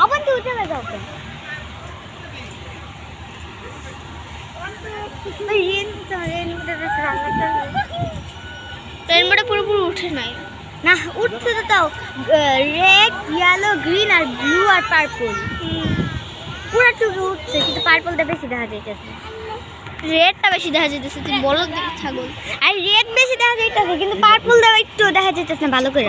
আবার গেছে ওকে রেনবোটা পুরোপুরি উঠে নাই। না উঠছে তো তাও। রেড ইয়েলো গ্রিন আর ব্লু আর পার্পল পুরো টুকু উঠছে কিন্তু পার্পলটা বেশি দেখা যাইতেছে। রেডটা বেশি দেখা যাইতেছে তুই বড় ছাগল। আর রেড বেশি দেখা যাইতেছে কিন্তু পার্পল দেওয়া একটু দেখা যাইতেছে না ভালো করে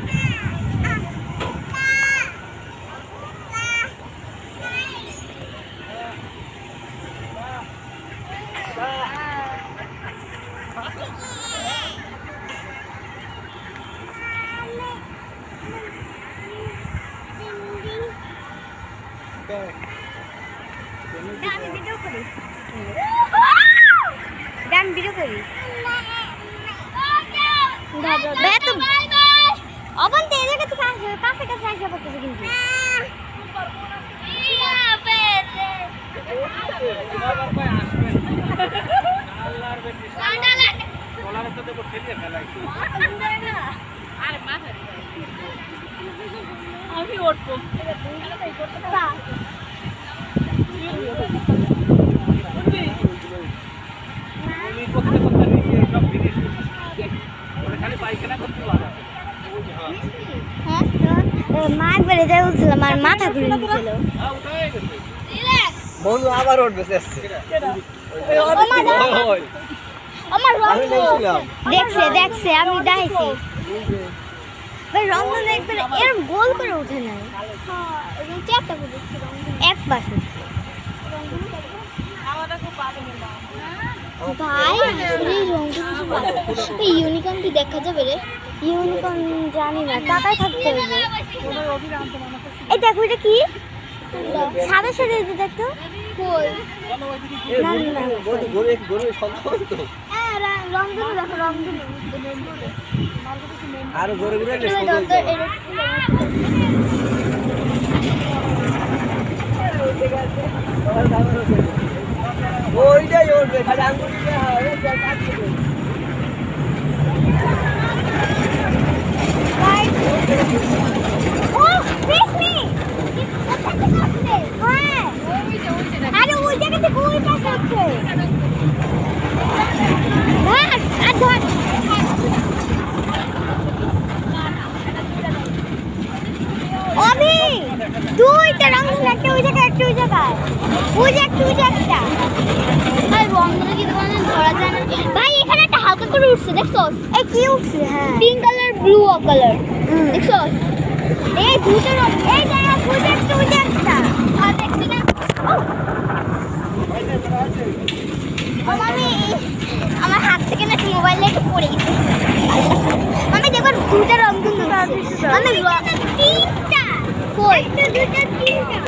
আমি ভিডিও করি করি ভাই তো কাছে কাছে কাছে কাছে আসা পড়তেছে কিন্তু আমি উঠবো করতে করতে নিচে সব ফিনিশ খালি পায়খানা করতে পারো হ্যাঁ? মা একবারে যাই আর মাথা ঘুরে দিয়েছিল বন্ধু আবার উঠবে আসছে আমার আমি দেখছে দেখছে আমি দেখাইছি। ভাই রংধন একবারে এরম গোল করে উঠে নাই। এক পাশ উঠছে ভাই আসলে ইউনিকর্ন কি দেখা যাবে রে। ইউনিকর্ন জানি না টাকায় থাকতে হবে। এই দেখো এটা কি? সাদা সাদা দেখতো। না না গরু ঘুরে ঘুরে আর এটা দন্ত এটা ওইটাই উঠবে খালি আঙ্গুলি ও কৃষ্ণি হ্যাঁ আরে ওই জায়গা থেকে ওই পাশে হচ্ছে ধর আর ধর অভি দুইটা রঙের একটা ওই জায়গায়? ওই যে একটা ওই যে একটা। ভাই রংগুলো কি ধরা যায় না। ভাই এখানে একটা হালকা করে উঠছে দেখছ এই কি উঠছে? হ্যাঁ। Pink colour blue colour. দেখছ এই দুটো এই জায়গা ওই যে একটা ওই যে একটা। আর দেখছি না। ও। ও মামি আমার হাত থেকে না মোবাইলে একটু পড়ে গেছে। আমি দেখো দুটো রং কিন্তু তিনটা কই দুটো তিনটা।